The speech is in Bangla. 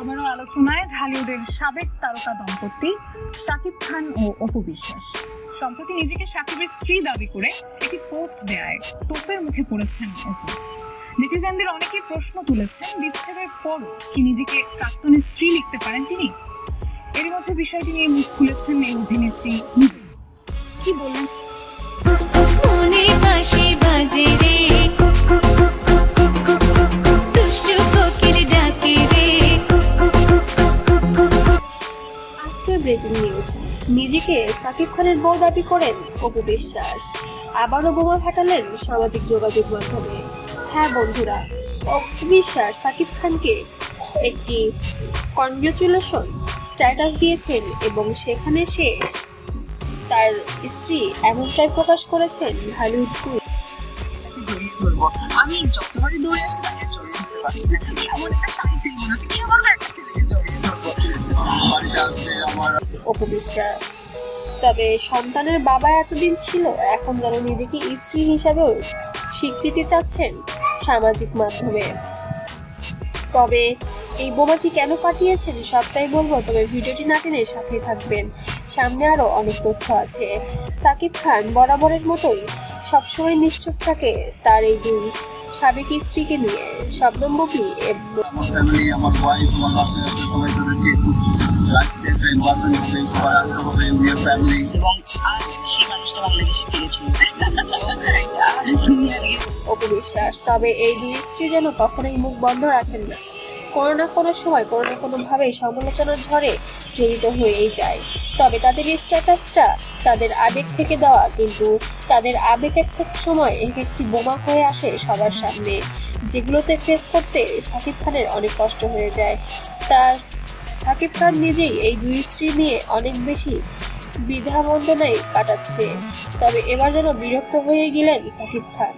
আবারও আলোচনায় ঢালিউডের সাবেক তারকা দম্পতি শাকিব খান ও অপু বিশ্বাস। সম্প্রতি নিজেকে শাকিবের স্ত্রী দাবি করে একটি পোস্ট দেয় তোপের মুখে পড়েছেন অপু। নেটিজেনদের অনেকেই প্রশ্ন তুলেছেন বিচ্ছেদের পরও কি নিজেকে প্রাক্তনের স্ত্রী লিখতে পারেন তিনি? এর মধ্যে বিষয়টি নিয়ে মুখ খুলেছেন এই অভিনেত্রী নিজে কি বললেন? মনে আজকের ব্রেকিং নিউজ। নিজেকে সাকিব খানের বউ দাবি করেন অপু বিশ্বাস। আবারও বোমা ফাটালেন সামাজিক যোগাযোগ মাধ্যমে। হ্যাঁ বন্ধুরা, অপু বিশ্বাস সাকিব খানকে একটি কনগ্রেচুলেশন স্ট্যাটাস দিয়েছেন এবং সেখানে সে তার স্ত্রী এমনটাই প্রকাশ করেছেন হলিউড কুইন আমি যতবারই দৌড়ে আসি তাকে জড়িয়ে ধরতে পারছি না। এমন একটা শান্তি মনে হচ্ছে কি আমার একটা ছেলেকে অপু বিশ্বাস তবে সন্তানের বাবা এতদিন ছিল, এখন যেন নিজেকে স্ত্রী হিসাবেও স্বীকৃতি চাচ্ছেন সামাজিক মাধ্যমে। তবে এই বোমাটি কেন পাঠিয়েছেন সবটাই বলব, তবে ভিডিওটি না টেনে সাথে থাকবেন। সামনে আরও অনেক তথ্য আছে। সাকিব খান বরাবরের মতোই সবসময় নিশ্চুপ থাকে তার এই দুই সাবেক স্ত্রীকে নিয়ে শবনম বুবলি এবং আমার ফ্যামিলি আমার ওয়াইফ আমার বাচ্চা কাচ্চা সবাই তাদেরকে খুব রাইস দেবে এনভায়রনমেন্ট হবে সবার আনতে হবে উইয়ার ফ্যামিলি এবং আজ সেই মানুষটা বাংলাদেশে ফিরেছে। আর তুমি আজকে অপু বিশ্বাস তবে এই দুই স্ত্রী যেন কখনোই মুখ বন্ধ রাখেন না। কোনো না কোনো সময়, কোনো না কোনো ভাবে সমালোচনার ঝড়ে জড়িত হয়েই যায়। তবে তাদের এই স্ট্যাটাসটা তাদের আবেগ থেকে দেওয়া, কিন্তু তাদের আবেগ এক এক সময় এক একটি বোমা হয়ে আসে সবার সামনে, যেগুলোতে ফেস করতে সাকিব খানের অনেক কষ্ট হয়ে যায়। তা সাকিব খান নিজেই এই দুই স্ত্রী নিয়ে অনেক বেশি বিধাবন্দনায় কাটাচ্ছে। তবে এবার যেন বিরক্ত হয়ে গেলেন সাকিব খান।